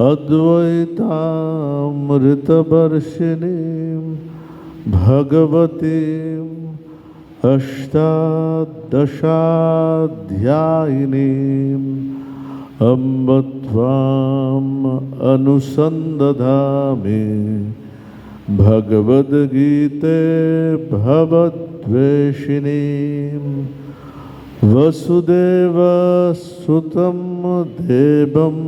अद्वैतामृतवर्षिणीं भगवतीम् अष्टादशाध्यायिनीम् अम्ब त्वाम् अनुसन्दधामि भगवद्गीते भवद्वेषिणीम् वसुदेवसुतं देवं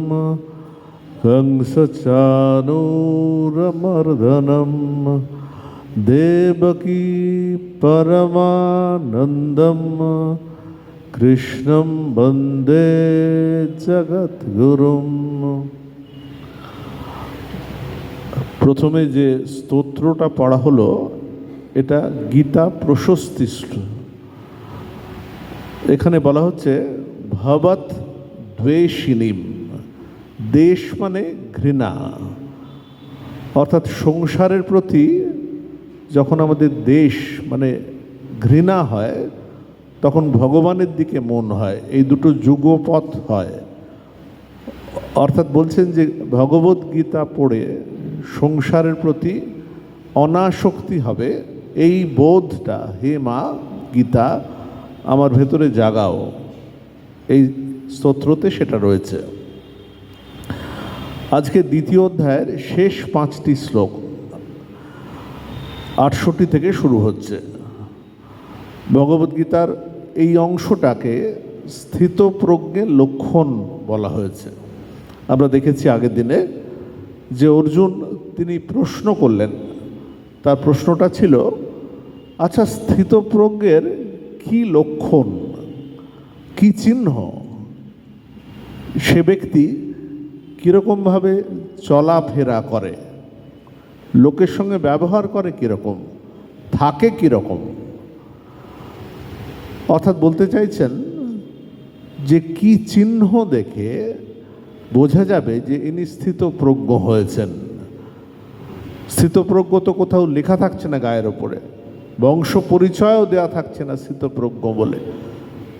कंसचानूरमर्दनं देवकी परमानन्दं कृष्णं वन्दे জগদ্গুরুম প্রথমে যে স্তোত্রটা পড়া হলো এটা গীতা প্রশস্তি শ্লো- এখানে বলা হচ্ছে ভবৎ দ্বেষিনীম দেশ মানে ঘৃণা। অর্থাৎ সংসারের প্রতি যখন আমাদের দেশ মানে ঘৃণা হয়, তখন ভগবানের দিকে মন হয়। এই দুটো যুগপথ হয়। অর্থাৎ বলছেন যে ভগবত গীতা পড়ে সংসারের প্রতি অনাসক্তি হবে, এই বোধটা, হে মা গীতা, আমার ভেতরে জাগাও। এই স্তোত্রতে সেটা রয়েছে। আজকে দ্বিতীয় অধ্যায়ের শেষ পাঁচটি শ্লোক। আটষট্টি থেকে শুরু হচ্ছে। ভগবদ্গীতার এই অংশটাকে স্থিতপ্রজ্ঞের লক্ষণ বলা হয়েছে। আমরা দেখেছি আগের দিনে যে অর্জুন তিনি প্রশ্ন করলেন। তার প্রশ্নটা ছিল আচ্ছা স্থিতপ্রজ্ঞের কি লক্ষণ? কি চিহ্ন? সে ব্যক্তি কীরকমভাবে চলাফেরা করে? লোকের সঙ্গে ব্যবহার করে কীরকম? থাকে কীরকম? অর্থাৎ বলতে চাইছেন যে কি চিহ্ন দেখে বোঝা যাবে যে ইনি স্থিতপ্রজ্ঞ হয়েছেন। স্থিতপ্রজ্ঞ তো কোথাও লেখা থাকছে না গায়ের ওপরে। বংশ পরিচয়ও দেওয়া থাকছে না স্থিতপ্রজ্ঞ বলে।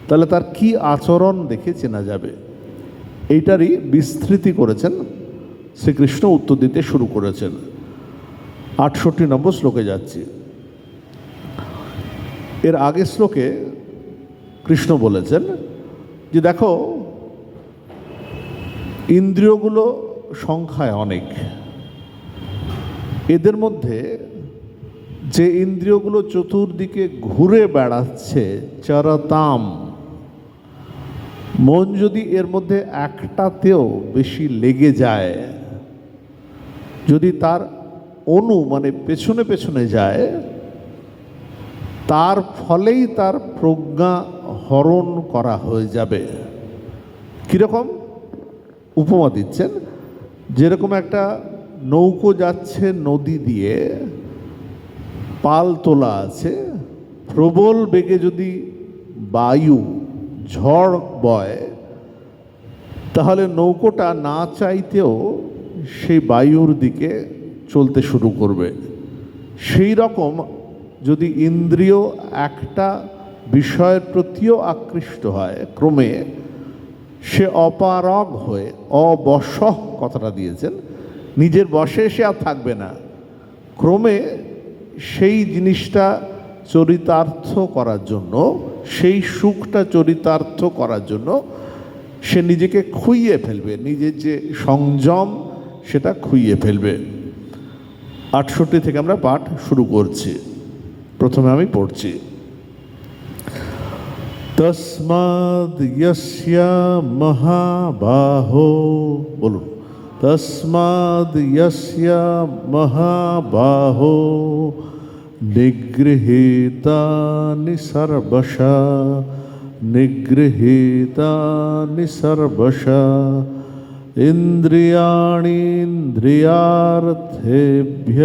তাহলে তার কি আচরণ দেখে চেনা যাবে? এইটারই বিস্তৃতি করেছেন শ্রীকৃষ্ণ উত্তর দিতে শুরু করেছেন। আটষট্টি নম্বর শ্লোকে যাচ্ছি। এর আগের শ্লোকে কৃষ্ণ বলেছেন যে, দেখো, ইন্দ্রিয়গুলো সংখ্যায় অনেক। এদের মধ্যে যে ইন্দ্রিয়গুলো চতুর্দিকে ঘুরে বেড়াচ্ছে, চরতাম মন যদি এর মধ্যে একটাতেও বেশি লেগে যায়, যদি তার অনু মানে পেছনে পেছনে যায়, তার ফলেই তার প্রজ্ঞা হরণ করা হয়ে যাবে। কীরকম? উপমা দিচ্ছেন, যেরকম একটা নৌকো যাচ্ছে নদী দিয়ে, পাল তোলা আছে, প্রবল বেগে যদি বায়ু ঝড় বয়, তাহলে নৌকোটা না চাইতেও সেই বায়ুর দিকে চলতে শুরু করবে। সেই রকম যদি ইন্দ্রিয় একটা বিষয়ের প্রতিও আকৃষ্ট হয়, ক্রমে সে অপারগ হয়ে অবশ কথাটা দিয়েছেন, নিজের বশে সে আর থাকবে না। ক্রমে সেই জিনিসটা চরিতার্থ করার জন্য, সেই সুখটা চরিতার্থ করার জন্য সে নিজেকে খুইয়ে ফেলবে, নিজের যে সংযম সেটা খুইয়ে ফেলবে। আটষট্টি থেকে আমরা পাঠ শুরু করছি। প্রথমে আমি পড়ছি। তস্মাদ ইয়স্যা মহাবাহো, বলুন। তস্মাদ ইয়স্যা মহাবাহো निगृहीतानि सर्वशा निगृहीतानि सर्वशा। इन्द्रियाणीन्द्रियार्थेभ्य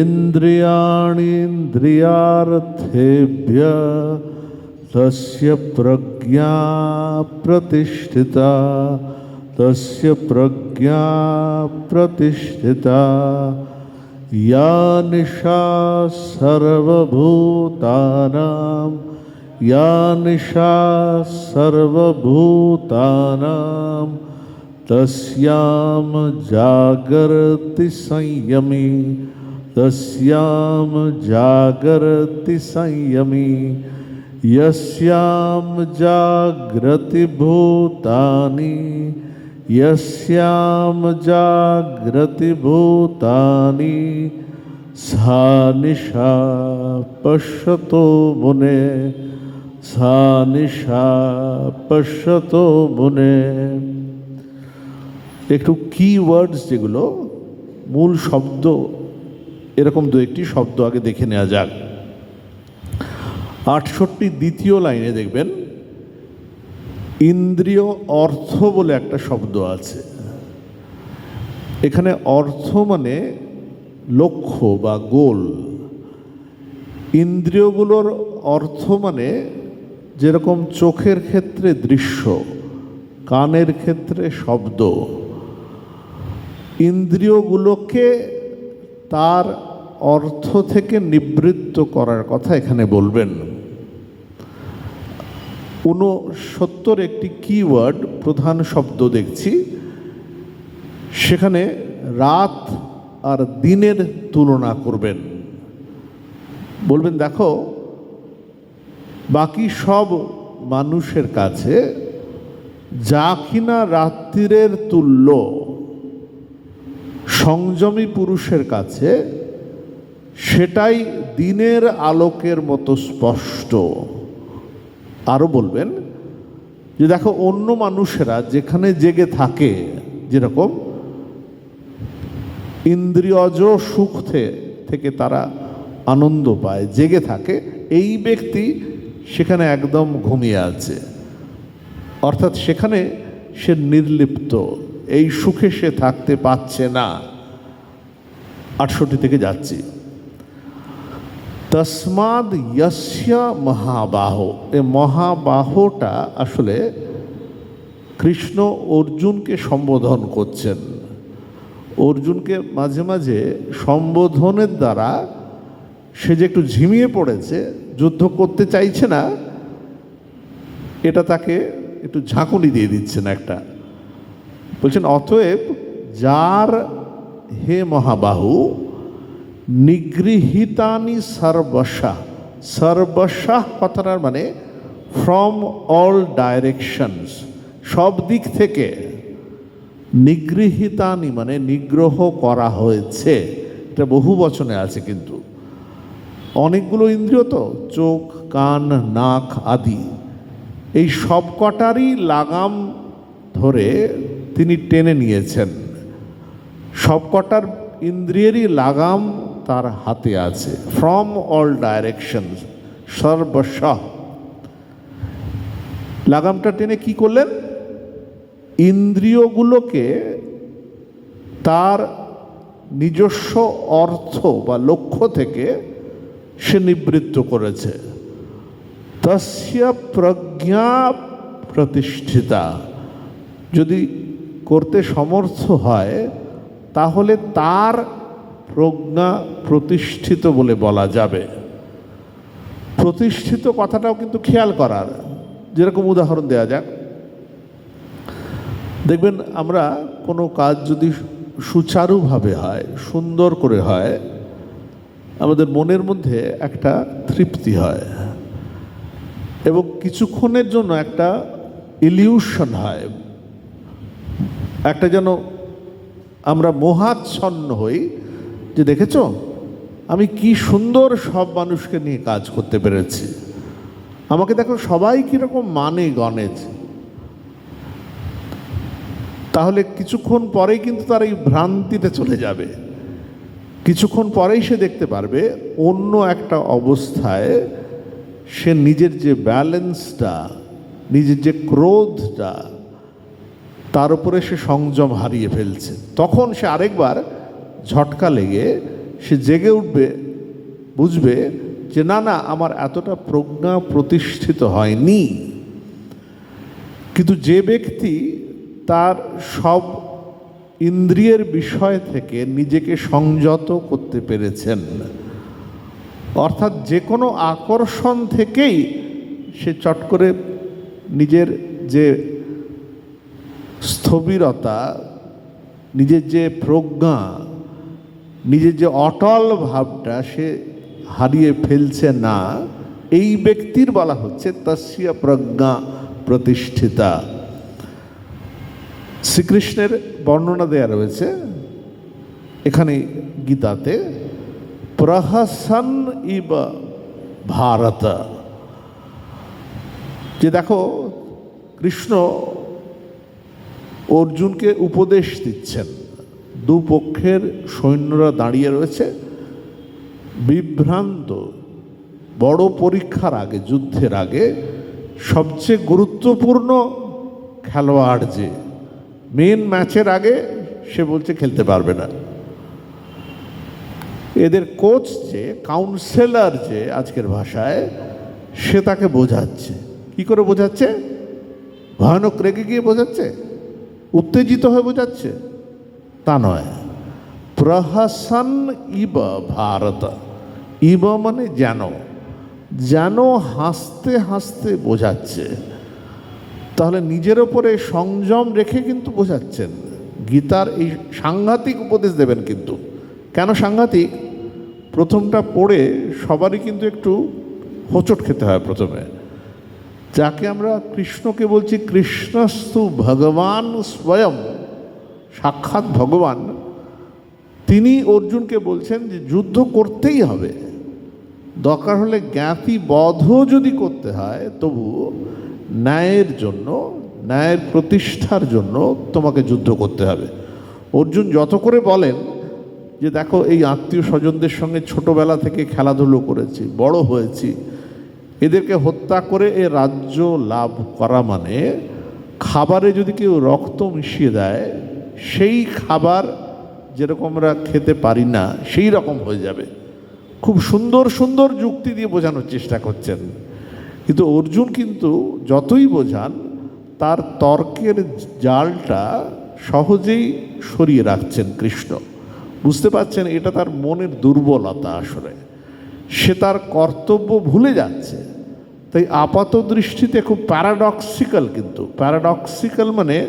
इन्द्रियाणीन्द्रियार्थेभ्य तस्य प्रज्ञा प्रतिष्ठिता तस्य प्रज्ञा प्रतिष्ठिता। या निशा सर्वभूतानां, या निशा सर्वभूतानां, तस्यां जागर्ति संयमी, तस्यां जागर्ति संयमी, यस्यां जाग्रति भूतानि यस्यां जाग्रति भूतानि सा निशा पश्यतो मुने सा निशा पश्यतो মুনে একটু কিওয়ার্ডস যেগুলো মূল শব্দ এরকম দু একটি শব্দ আগে দেখে নেওয়া যাক আটষট্টি দ্বিতীয় লাইনে দেখবেন ইন্দ্রিয় অর্থ বলে একটা শব্দ আছে। এখানে অর্থ মানে লক্ষ্য বা গোল। ইন্দ্রিয়গুলোর অর্থ মানে যেরকম চোখের ক্ষেত্রে দৃশ্য, কানের ক্ষেত্রে শব্দ। ইন্দ্রিয়গুলোকে তার অর্থ থেকে নিবৃত্ত করার কথা এখানে বলবেন। ঊনসত্তর একটি কিওয়ার্ড প্রধান শব্দ দেখছি। সেখানে রাত আর দিনের তুলনা করবেন। বলবেন, দেখো, বাকি সব মানুষের কাছে যা কিনা রাত্রিরের তুল্য, সংযমী পুরুষের কাছে, সেটাই দিনের আলোকের মতো স্পষ্ট। আরও বলবেন যে দেখো, অন্য মানুষেরা যেখানে জেগে থাকে, যেরকম ইন্দ্রিয়জ সুখ থেকে তারা আনন্দ পায়, জেগে থাকে, এই ব্যক্তি সেখানে একদম ঘুমিয়ে আছে। অর্থাৎ সেখানে সে নির্লিপ্ত, এই সুখে সে থাকতে পারছে না। আটষট্টি থেকে যাচ্ছি। তসমাদ ইয়স্য মহাবাহ। এ মহাবাহটা আসলে কৃষ্ণ অর্জুনকে সম্বোধন করছেন। অর্জুনকে মাঝে মাঝে সম্বোধনের দ্বারা সে যে একটু ঝিমিয়ে পড়েছে, যুদ্ধ করতে চাইছে না, এটা তাকে একটু ঝাঁকুনি দিয়ে দিচ্ছেন একটা। বলছেন, অতএব যার হে মহাবাহু নিগৃহীতানি সর্বশা। সর্বশা কথাটার মানে ফ্রম অল ডাইরেকশনস সব দিক থেকে নিগৃহীতানি মানে নিগ্রহ করা হয়েছে। এটা বহু বচনে আছে কিন্তু। অনেকগুলো ইন্দ্রিয় তো, চোখ, কান, নাক আদি। এই সব কটারই লাগাম ধরে তিনি টেনে নিয়েছেন। সব কটার ইন্দ্রিয়েরই লাগাম তার হাতে আছে। ফ্রম অল ডাইরেকশন সর্বশ লাগামটা টেনে কি করলেন? ইন্দ্রিয়গুলোকে তার নিজস্ব অর্থ বা লক্ষ্য থেকে সে নিবৃত্ত করেছে। তস্য প্রজ্ঞা প্রতিষ্ঠিতা। যদি করতে সমর্থ হয়, তাহলে তার প্রজ্ঞা প্রতিষ্ঠিত বলে বলা যাবে। প্রতিষ্ঠিত কথাটাও কিন্তু খেয়াল করার। যেরকম উদাহরণ দেওয়া যাক। দেখবেন আমরা কোনো কাজ যদি সুচারুভাবে হয়, সুন্দর করে হয়, আমাদের মনের মধ্যে একটা তৃপ্তি হয় এবং কিছুক্ষণের জন্য একটা ইলিউশন হয়। একটা যেন আমরা মোহাচ্ছন্ন হই যে দেখেছ? আমি কি সুন্দর সব মানুষকে নিয়ে কাজ করতে পেরেছি। আমাকে দেখো সবাই কীরকম মানে গণেজ। তাহলে কিছুক্ষণ পরেই কিন্তু তার এই ভ্রান্তিতে চলে যাবে। কিছুক্ষণ পরেই সে দেখতে পারবে অন্য একটা অবস্থায় সে নিজের যে ব্যালেন্সটা, নিজের যে ক্রোধটা, তার উপরে সে সংযম হারিয়ে ফেলছে। তখন সে আরেকবার ঝটকা লেগে সে জেগে উঠবে, বুঝবে যে না না, আমার এতটা প্রজ্ঞা প্রতিষ্ঠিত হয়নি। কিন্তু যে ব্যক্তি তার সব ইন্দ্রিয়ের বিষয় থেকে নিজেকে সংযত করতে পেরেছেন। অর্থাৎ যে কোনো আকর্ষণ থেকেই সে চট করে নিজের যে স্থবিরতা, নিজের যে প্রজ্ঞা নিজের যে অটল ভাবটা সে হারিয়ে ফেলছে না, এই ব্যক্তির বলা হচ্ছে তস্য প্রজ্ঞা প্রতিষ্ঠিতা। শ্রীকৃষ্ণের বর্ণনা দেয়া রয়েছে এখানে গীতাতে, প্রহসন ইব ভারত। যে দেখো, কৃষ্ণ অর্জুনকে উপদেশ দিচ্ছেন। দুপক্ষের সৈন্যরা দাঁড়িয়ে রয়েছে। বিভ্রান্ত, বড় পরীক্ষার আগে, যুদ্ধের আগে সবচেয়ে গুরুত্বপূর্ণ খেলোয়াড় যে মেন ম্যাচের আগে সে বলছে খেলতে পারবে না। এদের কোচ যে কাউন্সেলর যে আজকের ভাষায়, সে তাকে বোঝাচ্ছে। কি করে বোঝাচ্ছে? ভয়ানক রেগে গিয়ে বোঝাচ্ছে? উত্তেজিত হয়ে বোঝাচ্ছে? তা নয়। প্রহসন ইব ভারত। ইব মানে যেন। যেন হাসতে হাসতে বোঝাচ্ছে। তাহলে নিজের ওপরে সংযম রেখে কিন্তু বোঝাচ্ছেন। গীতার এই সাংঘাতিক উপদেশ দেবেন কিন্তু। কেন সাংঘাতিক? প্রথমটা পড়ে সবারই কিন্তু একটু হোঁচট খেতে হয় প্রথমে। যাকে আমরা কৃষ্ণকে বলছি কৃষ্ণস্তু ভগবান স্বয়ং। সাক্ষাৎ ভগবান, তিনি অর্জুনকে বলছেন যে যুদ্ধ করতেই হবে। দরকার হলে জ্ঞাতি বধ যদি করতে হয়, তবু ন্যায়ের জন্য, ন্যায়ের প্রতিষ্ঠার জন্য তোমাকে যুদ্ধ করতে হবে। অর্জুন যত করে বলেন যে, দেখো, এই আত্মীয় স্বজনদের সঙ্গে ছোটবেলা থেকে খেলাধুলো করেছি, বড় হয়েছি। এদেরকে হত্যা করে এ রাজ্য লাভ করা মানে খাবারে যদি কেউ রক্ত মিশিয়ে দেয় সেই খাবার যেরকম আমরা খেতে পারি না, সেই রকম হয়ে যাবে। খুব সুন্দর সুন্দর যুক্তি দিয়ে বোঝানোর চেষ্টা করছেন। কিন্তু অর্জুন কিন্তু যতই বোঝান, তার তর্কের জালটা সহজেই সরিয়ে রাখছেন কৃষ্ণ। বুঝতে পারছেন, এটা তার মনের দুর্বলতা আসলে। সে তার কর্তব্য ভুলে যাচ্ছে। তাই আপাত দৃষ্টিতে খুব প্যারাডক্সিক্যাল কিন্তু। প্যারাডক্সিক্যাল মানে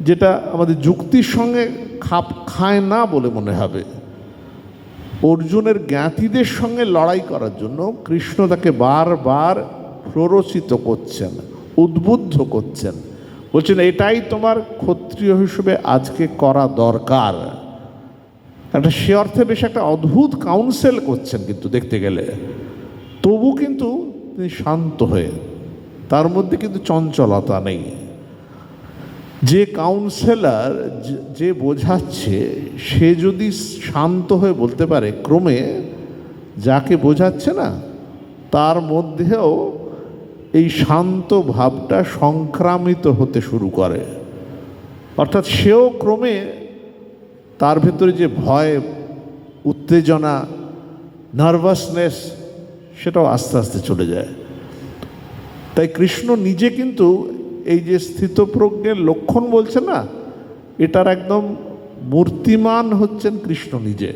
যেটা আমাদের যুক্তির সঙ্গে খাপ খায় না বলে মনে হবে। অর্জুনের জ্ঞাতিদের সঙ্গে লড়াই করার জন্য কৃষ্ণ তাকে বারবার প্ররোচিত করছেন, উদ্বুদ্ধ করছেন। বলছেন, এটাই তোমার ক্ষত্রিয় হিসেবে আজকে করা দরকার। একটা সে অর্থে বেশ একটা অদ্ভুত কাউন্সেল করছেন কিন্তু দেখতে গেলে। তবু কিন্তু তিনি শান্ত হয়ে, তার মধ্যে কিন্তু চঞ্চলতা নেই। যে কাউন্সেলর যে বোঝাচ্ছে, সে যদি শান্ত হয়ে বলতে পারে, ক্রমে যাকে বোঝাচ্ছে না, তার মধ্যেও এই শান্ত ভাবটা সংক্রামিত হতে শুরু করে। অর্থাৎ সেও ক্রমে তার ভেতরে যে ভয়, উত্তেজনা নার্ভাসনেস সেটাও আস্তে আস্তে চলে যায়। তাই কৃষ্ণ নিজে কিন্তু এই যে স্থিতপ্রজ্ঞের লক্ষণ বলছে না, এটার একদম মূর্তিমান হচ্ছেন কৃষ্ণ নিজে।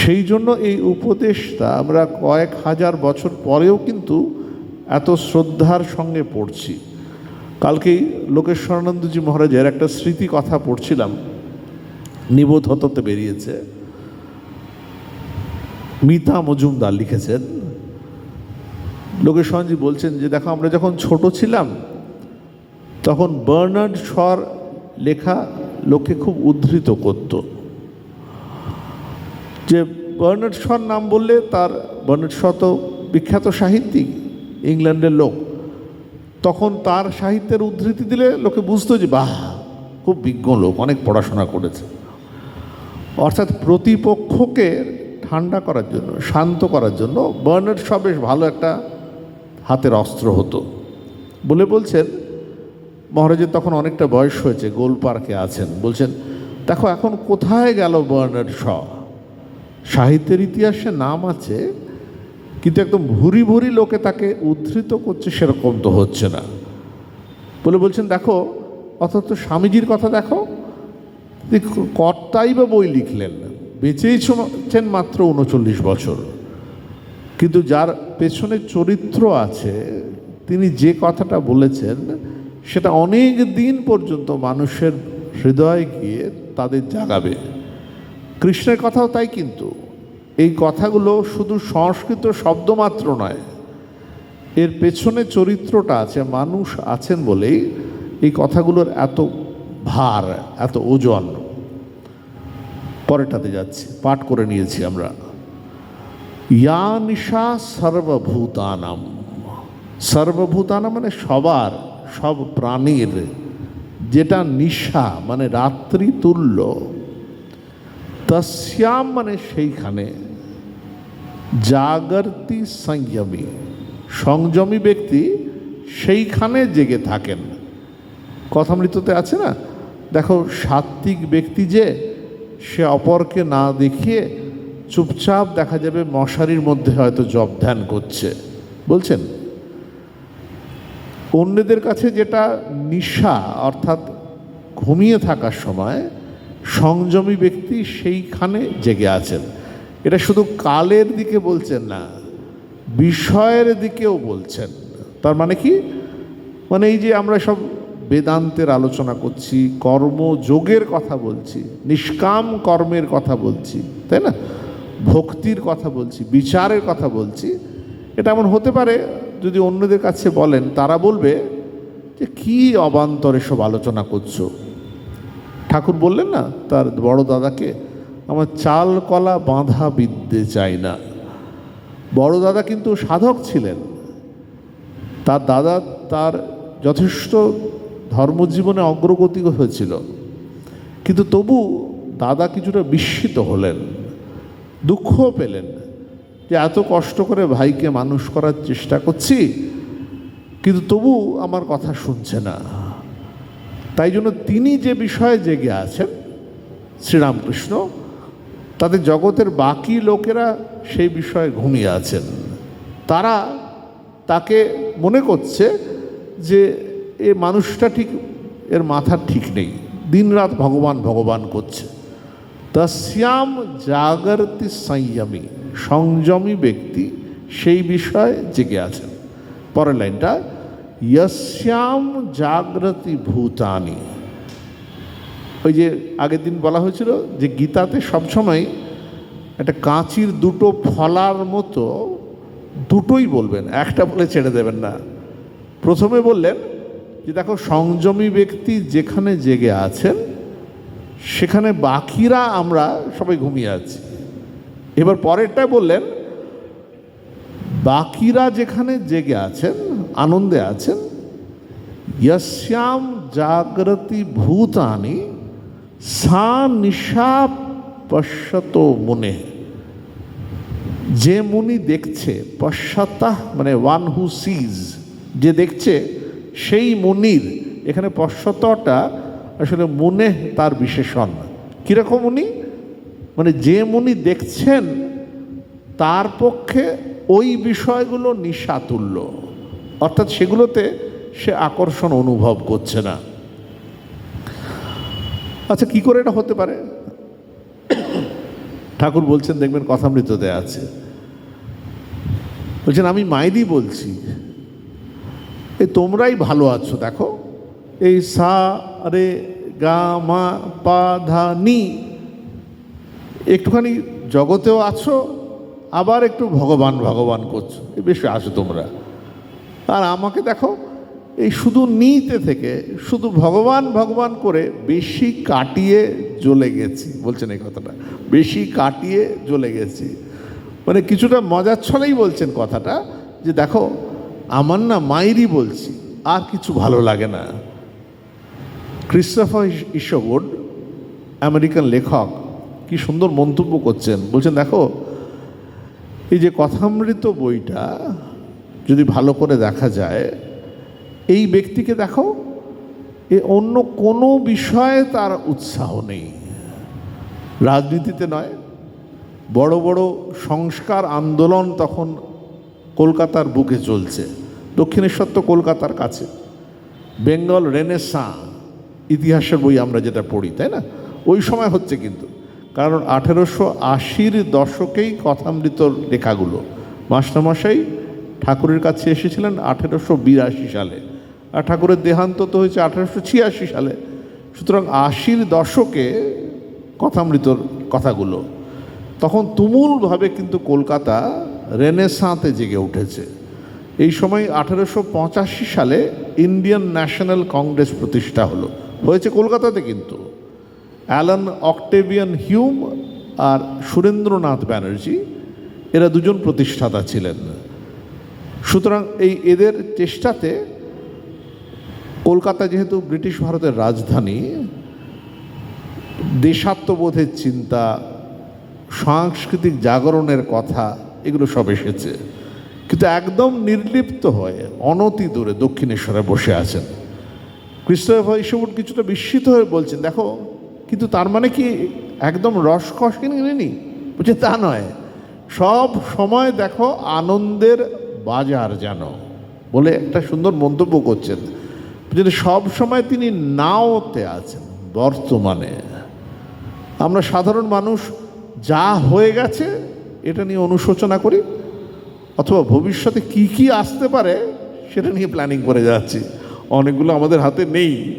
সেই জন্য এই উপদেশটা আমরা কয়েক হাজার বছর পরেও কিন্তু এত শ্রদ্ধার সঙ্গে পড়ছি। কালকেই লোকেশ্বরানন্দজি মহারাজের একটা স্মৃতি কথা পড়ছিলাম, নিবোধ হততে বেরিয়েছে। মিতা মজুমদার লিখেছেন লোকেশ্বরজি বলছেন যে, দেখো, আমরা যখন ছোট ছিলাম তখন বার্নার্ড শর লেখা লোকে খুব উদ্ধৃত করত। যে বার্নার্ড শর নাম বললে তার, বার্নার্ড শ তো বিখ্যাত সাহিত্যিক, ইংল্যান্ডের লোক। তখন তার সাহিত্যের উদ্ধৃতি দিলে লোকে বুঝতো যে, বাহ, খুব বিজ্ঞ লোক, অনেক পড়াশোনা করেছে। অর্থাৎ প্রতিপক্ষকে ঠান্ডা করার জন্য, শান্ত করার জন্য বার্নার্ড শ বেশ ভালো একটা হাতের অস্ত্র হতো। বলে বলছেন মহারাজের তখন অনেকটা বয়স হয়েছে, গোল পার্কে আছেন। বলছেন, দেখো, এখন কোথায় গেল বার্নার্ড শ? সাহিত্যের ইতিহাসে নাম আছে, কিন্তু একদম ভুরি ভুরি লোকে তাকে উদ্ধৃত করছে সেরকম তো হচ্ছে না। বলে বলছেন, দেখো, অথচ স্বামীজির কথা দেখো কর্তাই বা বই লিখলেন বেঁচেই ছিলেন মাত্র উনচল্লিশ বছর। কিন্তু যার পেছনে চরিত্র আছে, তিনি যে কথাটা বলেছেন সেটা অনেক দিন পর্যন্ত মানুষের হৃদয়ে গিয়ে তাদের জাগাবে। কৃষ্ণের কথাও তাই কিন্তু। এই কথাগুলো শুধু সংস্কৃত শব্দমাত্র নয়, এর পেছনে চরিত্রটা আছে, মানুষ আছেন বলেই এই কথাগুলোর এত ভার, এত ওজন। পরেটাতে যাচ্ছি, পাঠ করে নিয়েছি আমরা। ইয়া নিশা সর্বভূতানাম। সর্বভূতানাম মানে সবার। সব প্রাণীর যেটা নিশা মানে রাত্রি তুল্য, তস্যাম মানে সেইখানে। জাগর্তি সংযমী সংযমী ব্যক্তি সেইখানে জেগে থাকেন। কথা কথামৃততে আছে না? দেখো সাত্বিক ব্যক্তি যে, সে অপরকে না দেখিয়ে চুপচাপ দেখা যাবে মশারির মধ্যে হয়তো জব ধ্যান করছে। বলছেন? অন্যদের কাছে যেটা নিশা, অর্থাৎ ঘুমিয়ে থাকার সময় সংযমী ব্যক্তি সেইখানে জেগে আছেন। এটা শুধু কালের দিকে বলছেন না, বিষয়ের দিকেও বলছেন। তার মানে কি? মানে এই যে আমরা সব বেদান্তের আলোচনা করছি কর্মযোগের কথা বলছি, নিষ্কাম কর্মের কথা বলছি, তাই না? ভক্তির কথা বলছি, বিচারের কথা বলছি, এটা এমন হতে পারে যদি অন্যদের কাছে বলেন, তারা বলবে যে, কি অবান্তরে সব আলোচনা করছ? ঠাকুর বললেন না, তার বড় দাদাকে, আমার চাল কলা বাঁধা বিদ্যে চাই না। বড় দাদা কিন্তু সাধক ছিলেন। তার দাদা তার যথেষ্ট ধর্মজীবনে অগ্রগতি হয়েছিল। কিন্তু তবু দাদা কিছুটা বিস্মিত হলেন দুঃখ পেলেন যে এত কষ্ট করে ভাইকে মানুষ করার চেষ্টা করছি, কিন্তু তবু আমার কথা শুনছে না। তাই জন্য তিনি যে বিষয়ে জেগে আছেন, শ্রীরামকৃষ্ণ তাদের জগতের বাকি লোকেরা সেই বিষয়ে ঘুমিয়ে আছেন। তারা তাকে মনে করছে যে এ মানুষটা ঠিক, এর মাথার ঠিক নেই। দিনরাত ভগবান ভগবান করছে। তস্যাম জাগরতি সংযমী। সংযমী ব্যক্তি সেই বিষয়ে জেগে আছেন। পরের লাইনটা, ইয়স্যাম জাগ্রতি ভূতানি। ওই যে আগের দিন বলা হয়েছিল যে গীতাতে সবসময় একটা কাঁচির দুটো ফলার মতো দুটোই বলবেন, একটা বলে ছেড়ে দেবেন না। প্রথমে বললেন যে, দেখো, সংযমী ব্যক্তি যেখানে জেগে আছেন, সেখানে বাকিরা আমরা সবাই ঘুমিয়ে আছি। এবার পরেরটা বললেন, বাকিরা যেখানে জেগে আছেন, আনন্দে আছেন, ইয়স্যাম জাগ্রতি ভূতানি সা নিশা পশ্যত মনে। যে মুনি দেখছে পশ্চাত্তা মানে ওয়ান হু সিজ যে দেখছে, সেই মুনির, এখানে পশ্চাতটা আসলে মনে তার বিশেষণ। কীরকম উনি মানে যে মুনি দেখছেন, তার পক্ষে ওই বিষয়গুলো নিশাতুল্য অর্থাৎ সেগুলোতে সে আকর্ষণ অনুভব করছে না। আচ্ছা কি করে এটা হতে পারে? ঠাকুর বলছেন, দেখবেন কথামৃততে আছে। বলছেন, আমি মাইদি বলছি এই তোমরাই ভালো আছো, দেখো। এই সা, রে, গা, মা, পা, ধা, নি একটুখানি জগতেও আছো, আবার একটু ভগবান ভগবান করছ। বেশি আসো তোমরা। আর আমাকে দেখো, এই শুধু নিতে থেকে, শুধু ভগবান ভগবান করে বেশি কাটিয়ে জ্বলে গেছি। বলছেন এই কথাটা, বেশি কাটিয়ে জ্বলে গেছি। মানে কিছুটা মজার ছলেই বলছেন কথাটা, যে দেখো, আমার না মায়েরই বলছি, আর কিছু ভালো লাগে না। ক্রিস্টোফার ইসবোর্ড আমেরিকান লেখক কি সুন্দর মন্তব্য করছেন। বলছেন, দেখো, এই যে কথামৃত বইটা যদি ভালো করে দেখা যায়, এই ব্যক্তিকে দেখো, এ অন্য কোনো বিষয়ে তার উৎসাহ নেই। রাজনীতিতে নয়, বড় বড় সংস্কার আন্দোলন তখন কলকাতার বুকে চলছে। দক্ষিণেশ্বর তো কলকাতার কাছে। বেঙ্গল রেনেসা ইতিহাসের বই আমরা যেটা পড়ি, তাই না? ওই সময় হচ্ছে কিন্তু। কারণ আঠেরোশো আশির দশকেই কথামৃত লেখাগুলো। মাস্টারমশাই ঠাকুরের কাছে এসেছিলেন আঠেরোশো বিরাশি সালে। আর ঠাকুরের দেহান্ত তো হয়েছে আঠেরোশো ছিয়াশি সালে। সুতরাং আশির দশকে কথামৃতর কথাগুলো। তখন তুমুলভাবে কিন্তু কলকাতা রেনেসাঁতে জেগে উঠেছে। এই সময় আঠেরোশো পঁচাশি সালে ইন্ডিয়ান ন্যাশনাল কংগ্রেস প্রতিষ্ঠা হলো। হয়েছে কলকাতাতে কিন্তু। অ্যালান অক্টেভিয়ান হিউম আর সুরেন্দ্রনাথ ব্যানার্জি, এরা দুজন প্রতিষ্ঠাতা ছিলেন। সুতরাং এই এদের চেষ্টাতে কলকাতা যেহেতু ব্রিটিশ ভারতের রাজধানী, দেশাত্মবোধের চিন্তা, সাংস্কৃতিক জাগরণের কথা, এগুলো সব এসেছে। কিন্তু একদম নির্লিপ্ত হয়ে অনতি দূরে দক্ষিণেশ্বরে বসে আছেন। ক্রিস্টোফ ইসবুট কিছুটা বিস্মিত হয়ে বলছেন, দেখো কিন্তু তার মানে কি একদম রসকস কিনে বলছে, তা নয়। সব সময় দেখো আনন্দের বাজার যেন বলে একটা সুন্দর মন্তব্য করছেন। সব সময় তিনি নাওতে আছেন বর্তমানে। আমরা সাধারণ মানুষ, যা হয়ে গেছে, এটা নিয়ে অনুশোচনা করি, অথবা ভবিষ্যতে কি কি আসতে পারে, সেটা নিয়ে প্ল্যানিং করে যাচ্ছি। অনেকগুলো আমাদের হাতে নেই।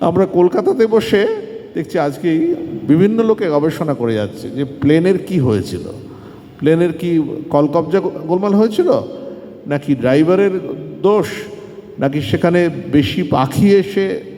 আমরা কলকাতাতে বসে দেখছি আজকেই বিভিন্ন লোকে গবেষণা করে যাচ্ছে যে প্লেনের কি হয়েছিল। প্লেনের কি কলকবজা গোলমাল হয়েছিল? নাকি ড্রাইভারের দোষ? নাকি সেখানে বেশি পাখি এসে